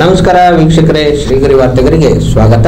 ನಮಸ್ಕಾರ ವೀಕ್ಷಕರೇ, ಶ್ರೀಗರಿ ವಾರ್ತೆಗರಿಗೆ ಸ್ವಾಗತ.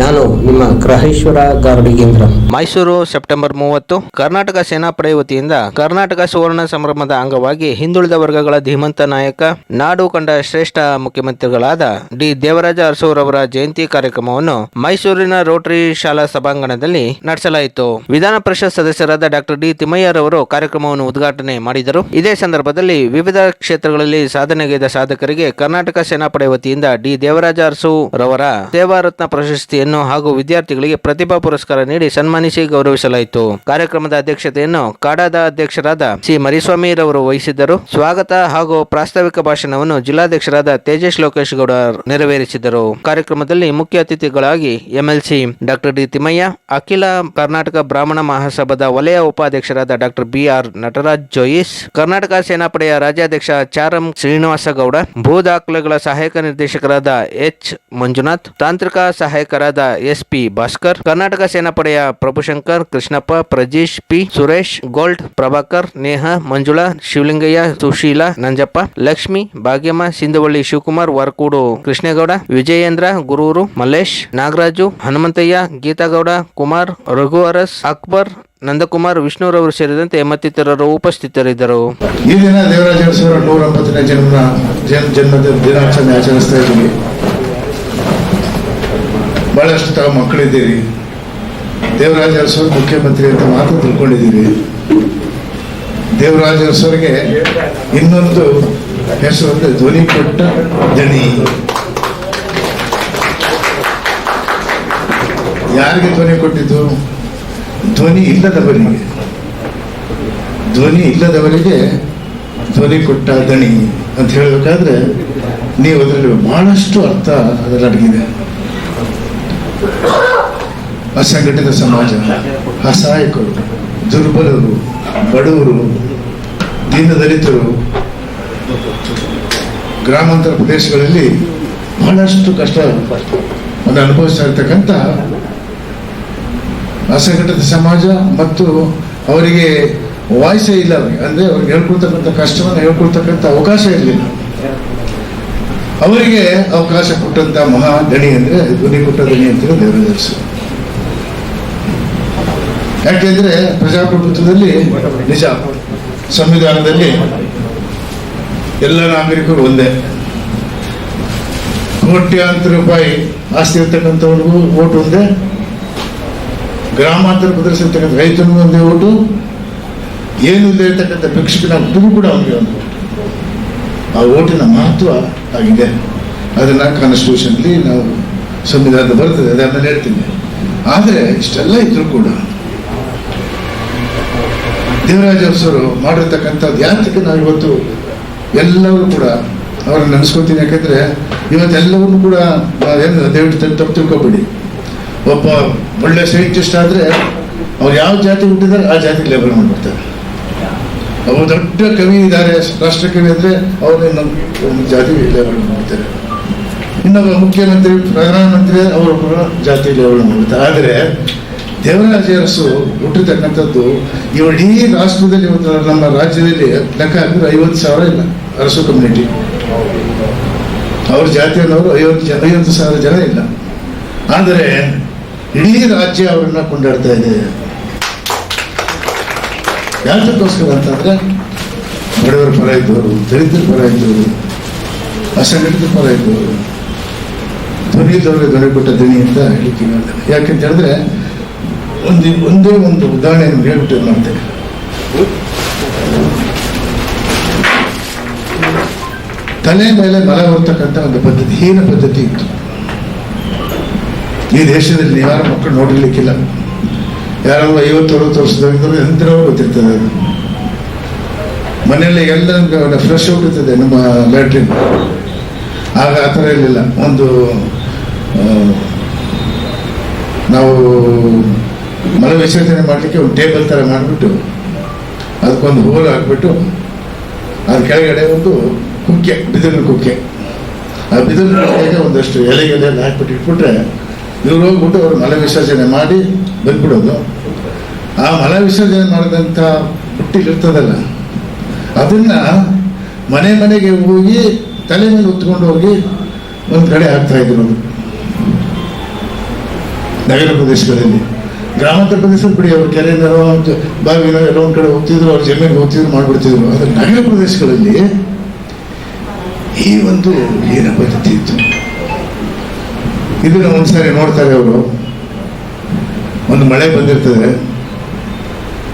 ನಾನು ನಿಮ್ಮ ಗ್ರಹೇಶ್ವರ ಗಾರ್ಡಿಗೇಂದ್ರ ಮೈಸೂರು, ಸೆಪ್ಟೆಂಬರ್ ಮೂವತ್ತು. ಕರ್ನಾಟಕ ಸೇನಾಪಡೆ ವತಿಯಿಂದ ಕರ್ನಾಟಕ ಸುವರ್ಣ ಸಂಭ್ರಮದ ಅಂಗವಾಗಿ ಹಿಂದುಳಿದ ವರ್ಗಗಳ ಧೀಮಂತ ನಾಯಕ, ನಾಡು ಕಂಡ ಶ್ರೇಷ್ಠ ಮುಖ್ಯಮಂತ್ರಿಗಳಾದ ಡಿ. ದೇವರಾಜ ಅರಸೂರವರ ಜಯಂತಿ ಕಾರ್ಯಕ್ರಮವನ್ನು ಮೈಸೂರಿನ ರೋಟರಿ ಶಾಲಾ ಸಭಾಂಗಣದಲ್ಲಿ ನಡೆಸಲಾಯಿತು. ವಿಧಾನ ಪರಿಷತ್ ಸದಸ್ಯರಾದ ಡಾಕ್ಟರ್ ಡಿ. ತಿಮ್ಮಯ್ಯರವರು ಕಾರ್ಯಕ್ರಮವನ್ನು ಉದ್ಘಾಟನೆ ಮಾಡಿದರು. ಇದೇ ಸಂದರ್ಭದಲ್ಲಿ ವಿವಿಧ ಕ್ಷೇತ್ರಗಳಲ್ಲಿ ಸಾಧನೆಗೈದ ಸಾಧಕರಿಗೆ ಕರ್ನಾಟಕ ಸೇನಾಪಡೆ ವತಿಯಿಂದ ಡಿ. ದೇವರಾಜ ಅರಸು ರವರ ಸೇವಾರತ್ನ ಪ್ರಶಸ್ತಿಯನ್ನು ಹಾಗೂ ವಿದ್ಯಾರ್ಥಿಗಳಿಗೆ ಪ್ರತಿಭಾ ಪುರಸ್ಕಾರ ನೀಡಿ ಸನ್ಮಾನಿಸಿ ಗೌರವಿಸಲಾಯಿತು. ಕಾರ್ಯಕ್ರಮದ ಅಧ್ಯಕ್ಷತೆಯನ್ನು ಕಾಡಾದ ಅಧ್ಯಕ್ಷರಾದ ಸಿ. ಮರಿಸ್ವಾಮಿ ರವರು ವಹಿಸಿದ್ದರು. ಸ್ವಾಗತ ಹಾಗೂ ಪ್ರಾಸ್ತಾವಿಕ ಭಾಷಣವನ್ನು ಜಿಲ್ಲಾಧ್ಯಕ್ಷರಾದ ತೇಜಸ್ ಲೋಕೇಶ್ ಗೌಡ ನೆರವೇರಿಸಿದರು. ಕಾರ್ಯಕ್ರಮದಲ್ಲಿ ಮುಖ್ಯ ಅತಿಥಿಗಳಾಗಿ ಎಂಎಲ್ಸಿ ಡಾಕ್ಟರ್ ಡಿ. ತಿಮ್ಮಯ್ಯ, ಅಖಿಲ ಕರ್ನಾಟಕ ಬ್ರಾಹ್ಮಣ ಮಹಾಸಭಾದ ವಲಯ ಉಪಾಧ್ಯಕ್ಷರಾದ doctor B. R. Nataraj Jois, Karnataka ಸೇನಾಪಡೆಯ ರಾಜ್ಯಾಧ್ಯಕ್ಷ ಚಾರಂ ಶ್ರೀನಿವಾಸ ಗೌಡ ಭೂ ದಾಖಲೆಗಳ ಸಹಾಯಕ ನಿರ್ದೇಶಕರಾದ ಎಚ್. ಮಂಜುನಾಥ್, ತಾಂತ್ರಿಕ ಸಹಾಯಕರಾದ ಎಸ್. ಪಿ. ಭಾಸ್ಕರ್, ಕರ್ನಾಟಕ ಸೇನಾಪಡೆಯ ಪ್ರಭುಶಂಕರ್, ಕೃಷ್ಣಪ್ಪ, ಪ್ರಜೀಶ್, ಪಿ. ಸುರೇಶ್, ಗೋಲ್ಡ್, ಪ್ರಭಾಕರ್, ನೇಹ, ಮಂಜುಳಾ, ಶಿವಲಿಂಗಯ್ಯ, ಸುಶೀಲಾ, ನಂಜಪ್ಪ, ಲಕ್ಷ್ಮಿ, ಭಾಗ್ಯಮ್ಮ, ಸಿಂಧವಳ್ಳಿ, ಶಿವಕುಮಾರ್, ವರಕೂಡು, ಕೃಷ್ಣೇಗೌಡ, ವಿಜಯೇಂದ್ರ, ಗುರೂರು, ಮಲ್ಲೇಶ್, ನಾಗರಾಜು, ಹನುಮಂತಯ್ಯ, ಗೀತಾಗೌಡ, ಕುಮಾರ್, ರಘು ಅರಸ್, ಅಕ್ಬರ್ ನಂದಕುಮಾರ್ ವಿಷ್ಣುರವರು ಸೇರಿದಂತೆ ಮತ್ತಿತರರು ಉಪಸ್ಥಿತರಿದ್ದರು. ಈ ದಿನ ದೇವರಾಜ ನೂರ ಒಂಬತ್ತನೇ ಜನ್ಮ, ಜನ್ ಜನ್ಮದ ದಿನಾಚರಣೆ ಆಚರಿಸ್ತಾ ಇದ್ದೀವಿ. ಬಹಳಷ್ಟು ತಾವು ಮಕ್ಕಳಿದ್ದೀರಿ. ದೇವರಾಜ ಮುಖ್ಯಮಂತ್ರಿ ಅಂತ ಮಾತು ತಿಳ್ಕೊಂಡಿದ್ದೀರಿ. ದೇವರಾಜ ಅರಸರಿಗೆ ಇನ್ನೊಂದು ಹೆಸರು ಅಂದ್ರೆ ಧ್ವನಿ ಕೊಟ್ಟ ದಣಿ. ಯಾರಿಗೆ ಧ್ವನಿ ಕೊಟ್ಟಿದ್ದು? ಧ್ವನಿ ಇಲ್ಲದವರಿಗೆ ಧ್ವನಿ ಇಲ್ಲದವರಿಗೆ ಧ್ವನಿ ಕೊಟ್ಟ ದಣಿ ಅಂತ ಹೇಳಬೇಕಾದ್ರೆ ನೀವು ಅದರಲ್ಲಿ ಬಹಳಷ್ಟು ಅರ್ಥ ಅದರಲ್ಲಿ ಅಡಗಿದೆ. ಅಸಂಘಟಿತ ಸಮಾಜ, ಅಸಹಾಯಕರು, ದುರ್ಬಲರು, ಬಡವರು ದೀನ ದಲಿತರು ಗ್ರಾಮಾಂತರ ಪ್ರದೇಶಗಳಲ್ಲಿ ಬಹಳಷ್ಟು ಕಷ್ಟ ಅನುಭವಿಸ್ತಾ ಇರ್ತಕ್ಕಂಥ ಅಸಂಘಟಿತ ಸಮಾಜ ಮತ್ತು ಅವರಿಗೆ ವಾಯ್ಸೇ ಇಲ್ಲ ಅಂದರೆ ಅವ್ರಿಗೆ ಹೇಳ್ಕೊಳ್ತಕ್ಕಂಥ ಕಷ್ಟವನ್ನು ಹೇಳ್ಕೊಳ್ತಕ್ಕಂಥ ಅವಕಾಶ ಇರಲಿಲ್ಲ. ಅವರಿಗೆ ಅವಕಾಶ ಕೊಟ್ಟಂತ ಮಹಾ ದಣಿ ಅಂದ್ರೆ ಧ್ವನಿ ಕೊಟ್ಟ ದಣಿ ಅಂತೇಳಿ ಹೇಳಿ ಯಾಕೆಂದ್ರೆ ಪ್ರಜಾಪ್ರಭುತ್ವದಲ್ಲಿ ನಿಜ, ಸಂವಿಧಾನದಲ್ಲಿ ಎಲ್ಲ ನಾಗರಿಕರು ಒಂದೇ. ಕೋಟ್ಯಾಂತರ ರೂಪಾಯಿ ಆಸ್ತಿ ಇರ್ತಕ್ಕಂಥವ್ರಿಗೂ ಓಟ್ ಒಂದೇ. ಗ್ರಾಮಾಂತರ ಪ್ರದರ್ಶಿರ್ತಕ್ಕಂಥ ರೈತನಿಗೂ ಒಂದೇ ಓಟು, ಏನು ಇಲ್ಲದೆ ಇರ್ತಕ್ಕಂಥ ಭಿಕ್ಷಕನ ಹುಡುಗೂ ಕೂಡ ಅವನಿಗೆ ಒಂದು ಆ ಓಟಿನ ಮಹತ್ವ ಆಗಿದೆ. ಅದನ್ನ ಕಾನ್ಸ್ಟಿಟ್ಯೂಷನ್ಲಿ ನಾವು ಸಂವಿಧಾನದ ಬರ್ತದೆ ಅದನ್ನು ಹೇಳ್ತೀನಿ. ಆದರೆ ಇಷ್ಟೆಲ್ಲ ಇದ್ರೂ ಕೂಡ ದೇವರಾಜ ಅರಸರು ಮಾಡಿರ್ತಕ್ಕಂಥದ್ದು ಯಾತಕ್ಕೆ ನಾವು ಇವತ್ತು ಎಲ್ಲರೂ ಕೂಡ ಅವ್ರನ್ನ ನೆನೆಸ್ಕೊತೀನಿ ಯಾಕಂದ್ರೆ ಇವತ್ತೆಲ್ಲವನ್ನು ಕೂಡ ಏನು ದಯವಿಟ್ಟು ತಪ್ಪು ತಿಳ್ಕೊಬೇಡಿ ಒಬ್ಬ ಒಳ್ಳೆ ಸೈಂಟಿಸ್ಟ್ ಆದರೆ ಅವ್ರು ಯಾವ ಜಾತಿ ಹುಟ್ಟಿದ್ದಾರೆ ಆ ಜಾತಿ ಲೇಬಲ್ ಮಾಡ್ಬಿಡ್ತಾರೆ. ಒಬ್ಬ ದೊಡ್ಡ ಕವಿ ಇದ್ದಾರೆ, ರಾಷ್ಟ್ರ ಕವಿ ಅಂದರೆ ಅವರು ಇನ್ನೊಂದು ಜಾತಿ ಲೇಬಲ್ ಮಾಡ್ತಾರೆ. ಇನ್ನೊಬ್ಬ ಮುಖ್ಯಮಂತ್ರಿ, ಪ್ರಧಾನಮಂತ್ರಿ ಅವರೊಬ್ಬರ ಜಾತಿ ಲೇಬಲ್ ಮಾಡ್ತಾರೆ ಆದರೆ ದೇವರಾಜ ಅರಸು ಹುಟ್ಟಿರ್ತಕ್ಕಂಥದ್ದು ಇಡೀ ರಾಷ್ಟ್ರದಲ್ಲಿ ಇವತ್ತು ನಮ್ಮ ರಾಜ್ಯದಲ್ಲಿ ಲೆಕ್ಕ ಹಾಕಿದ್ರೆ ಐವತ್ತು ಸಾವಿರ ಇಲ್ಲ, ಅರಸು ಕಮ್ಯುನಿಟಿ ಅವ್ರ ಜಾತಿಯನ್ನವರು ಐವತ್ತು ಜನ, ಐವತ್ತು ಸಾವಿರ ಜನ ಇಲ್ಲ. ಆದರೆ ಇಡೀ ರಾಜ್ಯ ಅವರನ್ನ ಕೊಂಡಾಡ್ತಾ ಇದೆ. ಯಾತಕ್ಕೋಸ್ಕರ ಅಂತಂದ್ರೆ ಬಡವರ ಪರ ಇದ್ದವರು, ದಲಿತರ ಪರ ಇದ್ದವರು, ಅಸಂಘಟಿತ ಪರ ಇದ್ದವರು, ಧ್ವನಿದವರಿಗೆ ದೊರೆ ಕೊಟ್ಟ ಧ್ವನಿ ಅಂತ ಹೇಳಿಕೆ ಹೇಳ್ತಾರೆ ಯಾಕೆಂತ ಹೇಳಿದ್ರೆ, ಒಂದು, ಒಂದೇ ಒಂದು ಉದಾಹರಣೆ ಹೇಳ್ಬಿಟ್ಟು ಮಾಡ್ತೇವೆ ತಲೆ ಮೇಲೆ ಮಲ ಬರ್ತಕ್ಕಂಥ ಒಂದು ಪದ್ಧತಿ, ಹೀನ ಪದ್ಧತಿ ಇತ್ತು. ಈ ದೇಶದಲ್ಲಿ ಯಾರ ಮಕ್ಕಳು ನೋಡಿರ್ಲಿಕ್ಕಿಲ್ಲ. ಯಾರೋ ಐವತ್ತು, ಅರವತ್ತು ವರ್ಷದವರಿದ್ದರು ಎಂತನೋ ಗೊತ್ತಿರ್ತದೆ ಅದು. ಮನೆಯಲ್ಲಿ ಎಲ್ಲ ಫ್ರೆಶ್ ಔಟ್ ಇರ್ತದೆ ನಮ್ಮ ಲ್ಯಾಟ್ರಿನ್ ಆಗ ಆ ಥರ ಇರಲಿಲ್ಲ. ಒಂದು ನಾವು ಮಲ ವಿಸರ್ಜನೆ ಮಾಡಲಿಕ್ಕೆ ಒಂದು ಟೇಬಲ್ ಥರ ಮಾಡಿಬಿಟ್ಟು, ಅದಕ್ಕೊಂದು ಹೋಲ್ ಹಾಕ್ಬಿಟ್ಟು, ಅದ್ರ ಕೆಳಗಡೆ ಒಂದು ಕುಕ್ಕೆ, ಬಿದಿರಿನ ಕುಕ್ಕೆ. ಆ ಬಿದಿರಿನ ಕುಕ್ಕೆಗೆ ಒಂದಷ್ಟು ಎಲೆಗೆಲೆ ಹಾಕ್ಬಿಟ್ಟು ಇಟ್ಬಿಟ್ರೆ ಇವ್ರು ಹೋಗ್ಬಿಟ್ಟು ಅವ್ರು ಮಲ ವಿಸರ್ಜನೆ ಮಾಡಿ ಬಂದ್ಬಿಡೋದು. ಆ ಮಲ ವಿಸರ್ಜನೆ ಮಾಡಿದಂಥ ಬುಟ್ಟಿಲಿರ್ತದಲ್ಲ ಅದನ್ನ ಮನೆ ಮನೆಗೆ ಹೋಗಿ ತಲೆ ಮೇಲೆ ಹೊತ್ಕೊಂಡು ಹೋಗಿ ಒಂದು ಕಡೆ ಹಾಕ್ತಾ ಇದ್ರು ನಗರ ಪ್ರದೇಶಗಳಲ್ಲಿ. ಗ್ರಾಮಾಂತರ ಪ್ರದೇಶದಲ್ಲಿ ಬಿಡಿ, ಅವ್ರು ಕೆರೆಯಿಂದನೋ ಬಾವಿನ ಎಲ್ಲೋ ಒಂದು ಕಡೆ ಹೋಗ್ತಿದ್ರು, ಅವ್ರ ಜಮೀನಿಗೆ ಹೋಗ್ತಿದ್ರು, ಮಾಡ್ಬಿಡ್ತಿದ್ರು. ಆದರೆ ನಗರ ಪ್ರದೇಶಗಳಲ್ಲಿ ಈ ಒಂದು ಏನ ಪದ್ಧತಿ ಇತ್ತು ಇದನ್ನ ಒಂದ್ಸಾರಿ ನೋಡ್ತಾರೆ ಅವರು. ಒಂದು ಮಳೆ ಬಂದಿರ್ತದೆ.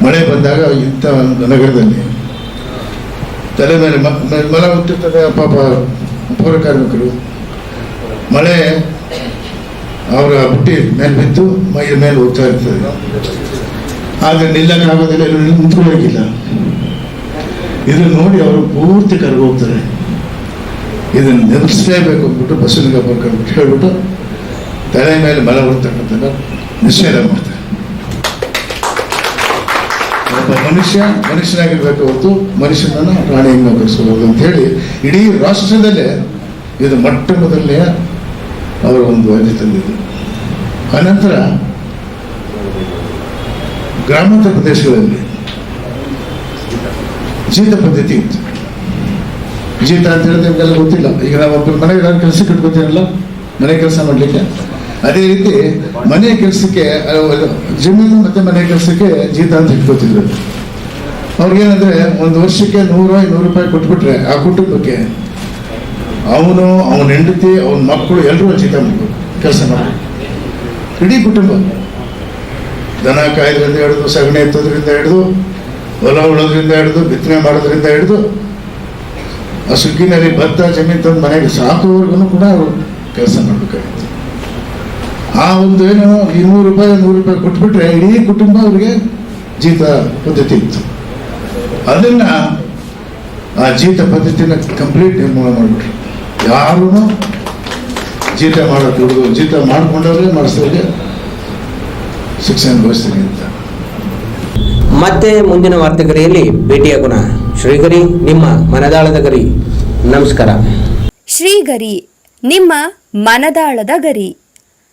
ಮಳೆ ಬಂದಾಗ ಇಂಥ ಒಂದು ನಗರದಲ್ಲಿ. ತಲೆ ಮೇಲೆ ಮಲ ಹುಟ್ಟಿರ್ತದೆ ಪಾಪ ಪೌರ ಕಾರ್ಮಿಕರು. ಮಳೆ ಅವರ ಬುಟ್ಟಿ ಮೇಲೆ ಬಿದ್ದು ಮೈಯ ಮೇಲೆ ಹೋಗ್ತಾ ಇರ್ತದೆ. ಆದರೆ ನಿಲ್ಲಕ್ಕಾಗೋದಿಲ್ಲ ನಿಂತ್ಕೊಳ್ಳೋಕ್ಕಿಲ್ಲ ಇದನ್ನು ನೋಡಿ ಅವರು ಪೂರ್ತಿ ಕರ್ಗೋಗ್ತಾರೆ. ಇದನ್ನು ನಿಲ್ಲಿಸಲೇಬೇಕು ಅಂದ್ಬಿಟ್ಟು ಬಸ್ಸಿನ ಬರ್ಕೊಂಡ್ಬಿಟ್ಟು ಹೇಳ್ಬಿಟ್ಟು ತಲೆ ಮೇಲೆ ಮಲ ಹೊರ್ತಕ್ಕಂಥ ನಿಷೇಧ ಮಾಡ್ತಾರೆ ಒಬ್ಬ ಮನುಷ್ಯ ಮನುಷ್ಯನಾಗಿರ್ಬೇಕು ಹೊರತು ಮನುಷ್ಯನನ್ನು ಪ್ರಾಣಿಯನ್ನು ಕಳಿಸಬಹುದು ಅಂತ ಹೇಳಿ ಇಡೀ ರಾಷ್ಟ್ರದಲ್ಲೇ ಇದು ಮೊಟ್ಟ ಮೊದಲನೇ ಅವರ ಒಂದು ವರದಿ ತಂದಿದ್ದು. ಅನಂತರ ಗ್ರಾಮಾಂತರ ಪ್ರದೇಶಗಳಲ್ಲಿ ಜೀತ ಪದ್ಧತಿ ಇತ್ತು. ಜೀತ ಅಂತ ಹೇಳಿದ್ರೆ ನಿಮಗೆಲ್ಲ ಗೊತ್ತಿಲ್ಲ. ಈಗ ನಾವು ಒಬ್ಬರು ಮನೆಗೆ ನಾನು ಕೆಲಸಕ್ಕೆ ಕಟ್ಕೋತೀನಲ್ಲ ಮನೆ ಕೆಲಸ ಮಾಡಲಿಕ್ಕೆ? ಅದೇ ರೀತಿ ಮನೆ ಕೆಲಸಕ್ಕೆ ಜಮೀನು ಮತ್ತು ಮನೆ ಕೆಲಸಕ್ಕೆ ಜೀತ ಅಂತ ಇಟ್ಕೋತಿದ್ರು. ಅವ್ರಿಗೇನಂದ್ರೆ ಒಂದು ವರ್ಷಕ್ಕೆ ನೂರು ನೂರು ರೂಪಾಯಿ ಕೊಟ್ಬಿಟ್ರೆ ಆ ಕುಟುಂಬಕ್ಕೆ ಅವನು, ಅವನ ಹೆಂಡತಿ, ಅವನ ಮಕ್ಕಳು ಎಲ್ಲರೂ ಜೀತ ಮಾಡ್ಬೇಕು, ಕೆಲಸ ಮಾಡಿ ಇಡೀ ಕುಟುಂಬ. ದನ ಕಾಯೋದ್ರಿಂದ ಹಿಡಿದು, ಸಗಣಿ ಎತ್ತೋದ್ರಿಂದ ಹಿಡಿದು, ಹೊಲ ಉಳೋದ್ರಿಂದ ಹಿಡಿದು, ಬಿತ್ತನೆ ಮಾಡೋದ್ರಿಂದ ಹಿಡಿದು, ಆ ಸುಗ್ಗಿನಲ್ಲಿ ಭತ್ತ ಜಮೀನು ತಂದು ಮನೆಗೆ ಸಾಕುವವರೆಗೂ ಕೂಡ ಅವರು ಕೆಲಸ ಮಾಡಬೇಕಾಗಿತ್ತು. ಆ ಒಂದು ಏನು ಇನ್ನೂರು ರೂಪಾಯಿ ನೂರು ರೂಪಾಯಿ ಕೊಟ್ಬಿಟ್ರೆ ಇಡೀ ಕುಟುಂಬ ಅವ್ರಿಗೆ ಜೀತ ಪದ್ಧತಿ ಇತ್ತು. ಅದನ್ನ ಆ ಜೀತ ಪದ್ಧತಿನ ಕಂಪ್ಲೀಟ್ ನಿರ್ಮೂಲ ಮಾಡಿಬಿಟ್ರು. ಯಾರೂ ಜೀತ ಮಾಡೋಕೆ ಹುಡುಗರು ಜೀತ ಮಾಡ್ಕೊಂಡವ್ರೆ ಮಾಡಿಸ್ತಾರೆ ಶಿಕ್ಷಣ ಅನುಭವಿಸ್ತೀನಿ ಅಂತ. ಮತ್ತೆ ಮುಂದಿನ ವಾರ್ತೆಗರಿಯಲ್ಲಿ ಭೇಟಿಯಾಗೋಣ. ಶ್ರೀಗರಿ ನಿಮ್ಮ ಮನದಾಳದ ಗರಿ. ನಮಸ್ಕಾರ. ಶ್ರೀಗರಿ ನಿಮ್ಮ ಮನದಾಳದ ಗರಿ.